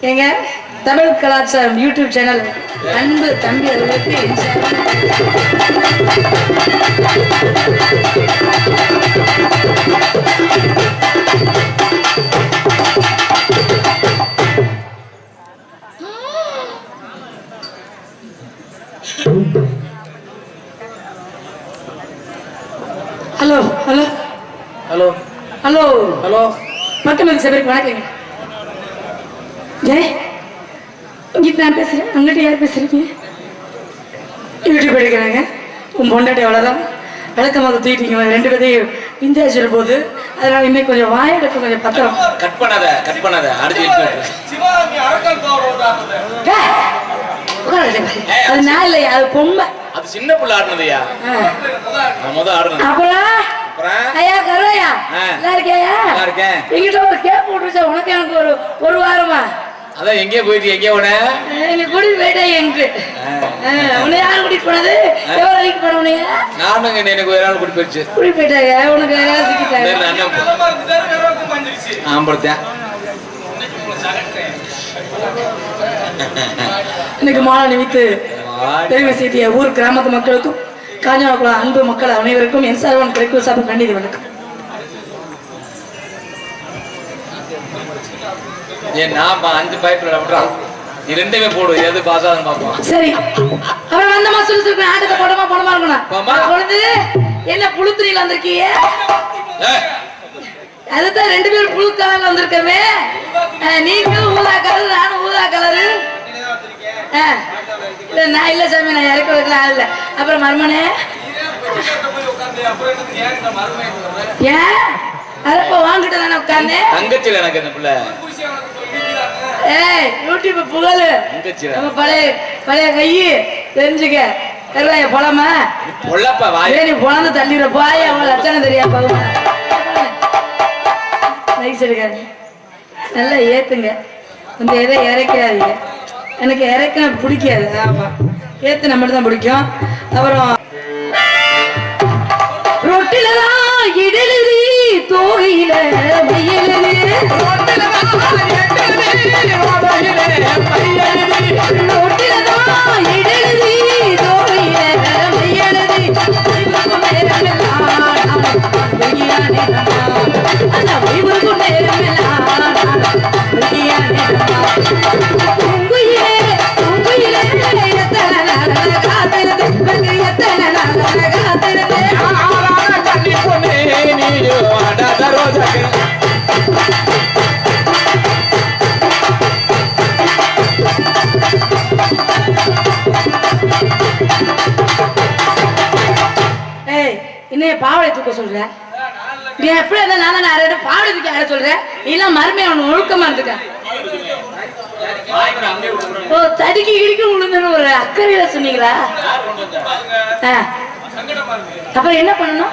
எங்க? தமிழ் கலாச்சாரம் YouTube channel அன்பு தம்பி சார்பாக hello hello. Hello. Hello. Hello. மக்களுக்கு சபைக்கு வணக்கங்க. ஜெய் இங்கிட்டு நான் பேசுறேன் அங்கிட்ட யார் பேசுறீங்க? யூடியூப் எடுக்கிறாங்க உன் பொண்டாட்டி அவ்வளோதான் விளக்கமாக தூக்கிட்டீங்க ரெண்டு பேரையும் இந்தியா சொல்ல போது அதனால இன்னும் கொஞ்சம் வாயெடுக்க கொஞ்சம் பத்திரம். கட் பண்ணாத கட் பண்ணாத. அது நான் இல்லை அது பொம்மை. அது சின்ன புள்ள ஆடுனதுயா. நான் முத ஆடுனது. அப்புறம்? ஐயா கருவையா ஆ. நல்லா இருக்கியா நல்லா இருக்கேன். எங்கிட்ட ஒரு கேப் போட்டுருச்சா? உனக்கு எனக்கு ஒரு ஒரு வாரமா? அதான் எங்கேயோ போயிட்டு எங்கேயோ உன நீ கூட்டிட்டு போயிட்டேன் உன்னை யார் கூட்டிட்டு போனது? எவ்வளவு போன உன்னைய? நானும் எனக்கு ஒரு நாள் கூட்டி போயிடுச்சு. கூட்டிட்டு போயிட்டாங்க. உனக்கு யாராவது சிக்கிட்டாங்க ஆம்படுத்தேன் இன்னைக்கு மாலை நிமித்து பெருமை செய்திய ஊர் கிராமத்து மக்களுக்கும் காஞ்சாக்குளம் அன்பு மக்கள் அனைவருக்கும் என் சார்பான கிடைக்கும் சாப்பிட கண்டிது வணக்கம். ஏன் நான் அஞ்சு பைப்பில் விட்டுறான் நீ ரெண்டுமே போடு எது பாஸ் ஆகுதுன்னு பார்ப்போம். சரி. அப்புறம் வந்தமா சொல்லி சொல்லி ஆட்டத்தை போடமா போடமா இருக்கணும். பொழுது என்ன புழுத்துறையில வந்திருக்கீங்க ஏய், அதுதான் ரெண்டு பேரும் புழு கலர்ல வந்திருக்கவே நீங்களும் ஊதா கலர் நானும் ஊதா கலரு. இல்ல நான் இல்ல சாமி நான் இறக்க வைக்கலாம் இல்ல. அப்புறம் மர்மனே? ஏன்? அதப்ப வாங்கிட்டு தானே தங்கச்சில எனக்கு பிள்ளை? ஏய் யூடியூப் புகழு. நம்ம பழைய பழைய கையு தெரிஞ்சுக்க. தெரியல போலாமா. பொல்லப்பா வாய். நீ பொழந்து தள்ளிடுற போய் அவன் லட்சணம் தெரியா போகுமா நைஸ் எடுக்காது நல்லா ஏத்துங்க. இந்த இதை இறக்காதீங்க. எனக்கு இறக்க பிடிக்காது ஆமா. ஏத்து நம்மளுக்கு தான் பிடிக்கும். அப்புறம் ரொட்டில தான் தோகையில மையலுது ஏய் இன்னைய பாவடை தூக்க சொல்ற? நீ எப்படி இருந்தா நான் தான் நிறைய பாவடை தூக்கி ஆட சொல்ற? நீ எல்லாம் மருமையை அவனு ஒழுக்கமா இருந்துக்க. ஓ தடுக்கி இடிக்க விழுந்துன்னு ஒரு அக்கறையில சொன்னீங்களா? ஆ. அப்புறம் என்ன பண்ணணும்?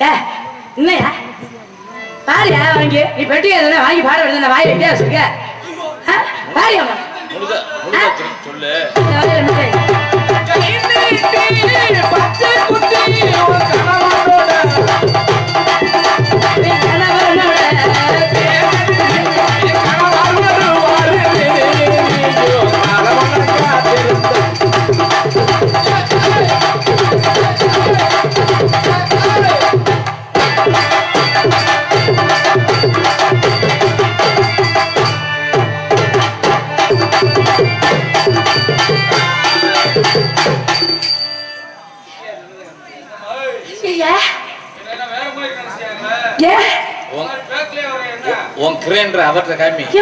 ஏ, என்னய்யா பாரியா வாங்கி? நீ பெட்டி எதுனா வாங்கி பாட விடுது வாய் வெட்டியா வச்சிருக்க. ஆ? பாரியா அம்மா. முழுசா முழுசா சொல்லு,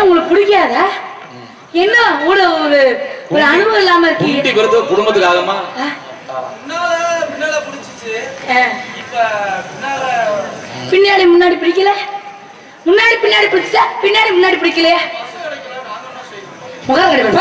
உங்களுக்கு பிடிக்காதா? என்ன ஒரு ஒரு அனுபவம் இல்லாம குடும்பத்துக்கு ஆகுமா பின்னாடி முன்னாடி பிடிக்கல? முன்னாடி பின்னாடி பிடிச்சா பின்னாடி முன்னாடி பிடிக்கலையா? முகம் கிடையாது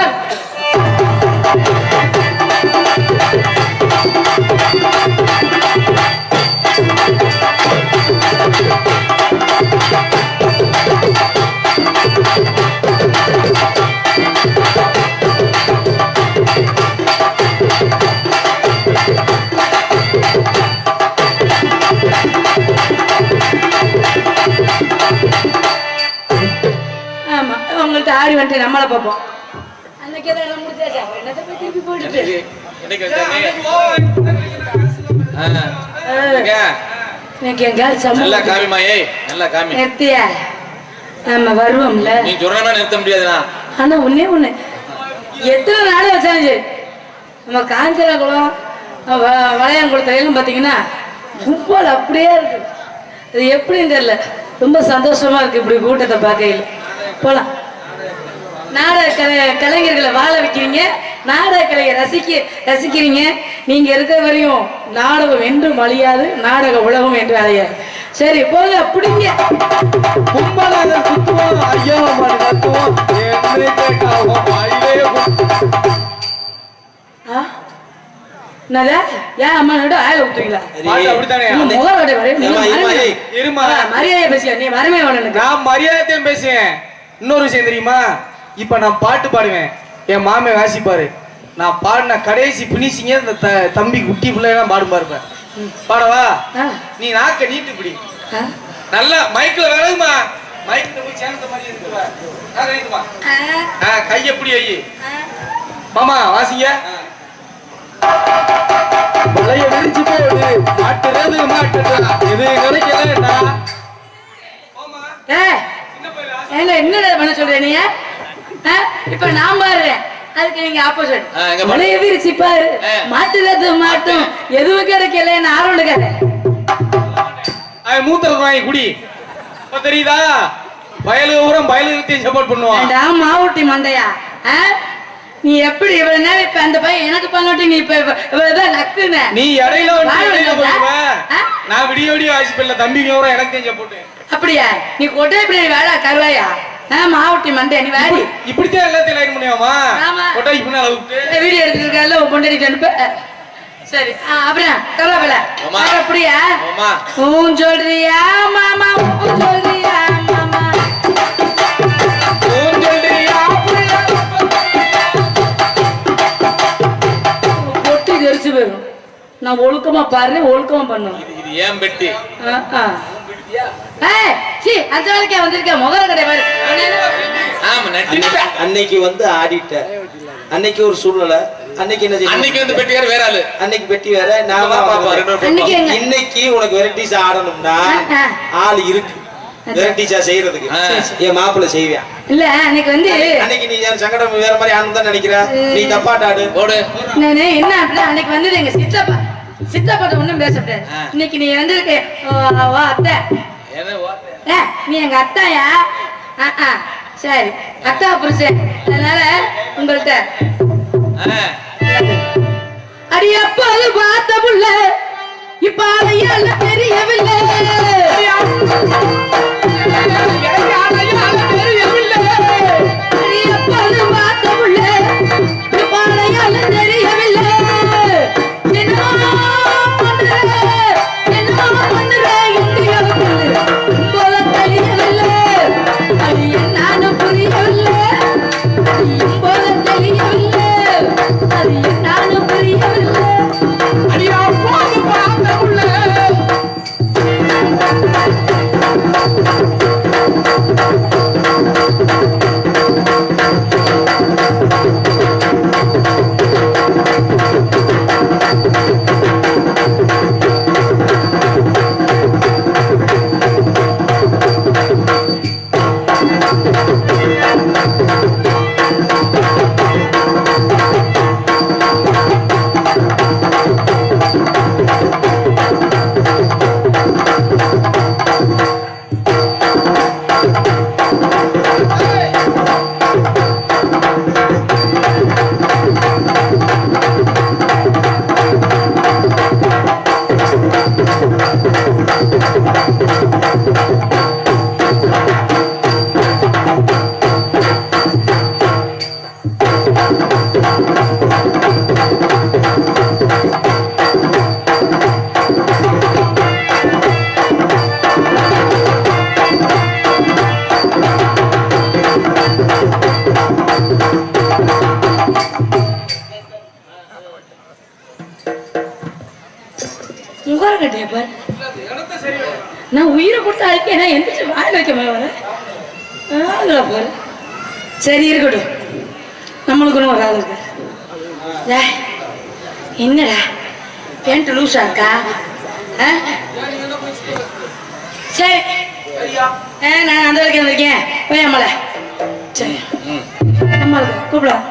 வந்துட்டு நம்மளை பார்ப்போம். அன்னைக்கு தான் எல்லாம் முடிச்சாச்சா? என்னத்தை போய் திருப்பி போட்டுட்டு? நல்லா காமிமா ஏய் நல்லா காமி. நிறுத்தியா? நம்ம வருவோம்ல. நீ சொன்னா நிறுத்த முடியாதுண்ணா ஆனா ஒண்ணே ஒண்ணு. எத்தனை நாள் வச்சாலும் சரி. நம்ம காஞ்சனகுளம் வ- வளையாங்குளத்துலாம் பார்த்தீங்கன்னா கும்பல் அப்படியே இருக்கு. அது எப்படின்னு தெரியல. ரொம்ப சந்தோஷமா இருக்கு இப்படி கூட்டத்தை பார்க்கையில். போலாம். நாடக கலை கலைஞர்களை வாழ வைக்கிறீங்க. நாடக கலையை ரசிக்க ரசிக்கிறீங்க. நீங்க இருக்கிற வரையும் நாடகம் என்றும் அழியாது நாடக உலகம் என்று அழியாது. சரி போங்க பிடிங்க. கும்பலாக குத்துவோம் ஐயா கத்துவோம் மரியாதையும் பேசுவேன். இன்னொரு விஷயம் தெரியுமா? இப்ப நான் பாட்டு பாடுவேன். என் மாமே வாசிப்பாரு. நான் பாடின கடைசி பினிஷிங்க இந்த தம்பி குட்டி பிள்ளைலாம் பாடும் பாருப்பேன் பாடவா? நீ நாக்க நீட்டு இப்படி நல்லா மைக்ல விலகுமா? மைக்ல போய் சேர்ந்த மாதிரி ஆ கை எப்படி வை? மாமா வாசிங்க. வளைய விரிச்சு போடு மாட்டுறது மாட்டுறா. எது கிடைக்கலடா? என்னடா பண்ண சொல்ற நீ? ஆ? இப்ப நான் பாடுறேன். அதுக்கு நீங்க ஆப்போசிட். மலைய விரிச்சு பாரு. மாட்டுறது மாட்டும். எதுவும் கிடைக்கல இருக்காது அவன் மூத்தரது வாங்கி குடி. இப்ப தெரியுதா? வயலு ஊரம் வயலுக்கு சப்போர்ட் பண்ணுவான். மாவுட்டி மண்டையா? நீ எப்படி இவ்வளவு நேரம் இப்ப அந்த பையன் எனக்கு பண்ணாட்டி நீ இப்ப இவ- இவதான் நக்குன? நீ இடையில? நான் விடிய விடிய வாசிப்பில்ல தம்பிங்க ஊரம் எனக்கு தெரிஞ்ச போட்டு அப்படியா? நீ கொட்டை இப்படி வேலை கருவாயா? மாவுட்டி மண்டை நீ வாடி. இப்படித்தான் எல்லாத்தையும் லைன் பண்ணியாமா ஆமா. கொட்டாய் பின்னால விட்டு வீடியோ எடுத்துட்டு இருக்கால உன் பொண்டாட்டி அனுப்பு. சரி. அப்புறம் கருவாப்பில ஆமா. அப்படியா? ஆமா ஊன் சொல்றியா மாமா? ஊன் சொல்றியா மாமா? புள்ளையா? கொட்டி தெரிச்சு போயிடும் நான் ஒழுக்கமா பாரு ஒழுக்கமா பண்ணணும் இது ஏன் பெட்டி? ஆ, அந்த வேலைக்கா முகர கடை அன்னைக்கு- அன்னைக்கு வந்து ஆடிட்ட. அன்னைக்கு ஒரு சூழ்நிலை. அன்னைக்கு என்ன செய்ய அன்னைக்கு வந்து பெட்டியார் வேற ஆளு. அன்னைக்கு பெட்டி வேற நான் அன்னைக்கு இன்னைக்கு உனக்கு வெரைட்டிஸ் ஆடணும்னா ஆ. ஆள் இருக்கு. வெரைட்டிஸா செய்யறதுக்கு. என் மாப்பிள்ளை செய்வேன். இல்ல அன்னைக்கு வந்து அன்னைக்கு நீ சங்கடம் வேற மாதிரி ஆனந்த் தான் நினைக்கிற? நீ தப்பாட்டாடு போடு. நானு என்ன அன்னைக்கு வந்தது எங்க சித்தப்பா. சித்தப்பாட்ட ஒண்ணும். இன்னைக்கு நீ ஓ அத்தை. நீ எங்க அத்தாயா? சரி. அத்தா புருஷன் அதனால உங்கள்ட்ட. ஆ. அடி அப்போது பார்த்த புள்ள இப்ப அதையால தெரியவில்லை. நான் எந்திரிச்சு வாயில் வைக்க வர. ஆகுல சரி இருக்கட்டும். நம்மளுக்குன்னு ஒரு ஆள் இருக்காரு என்னடா? பேண்ட் லூஸா இருக்கா? சரி. ஆ, நான் அந்த வரைக்கும் வந்திருக்கேன். போய் அம்மால சரி. அம்மாளுக்கு கூப்பிடலாம்.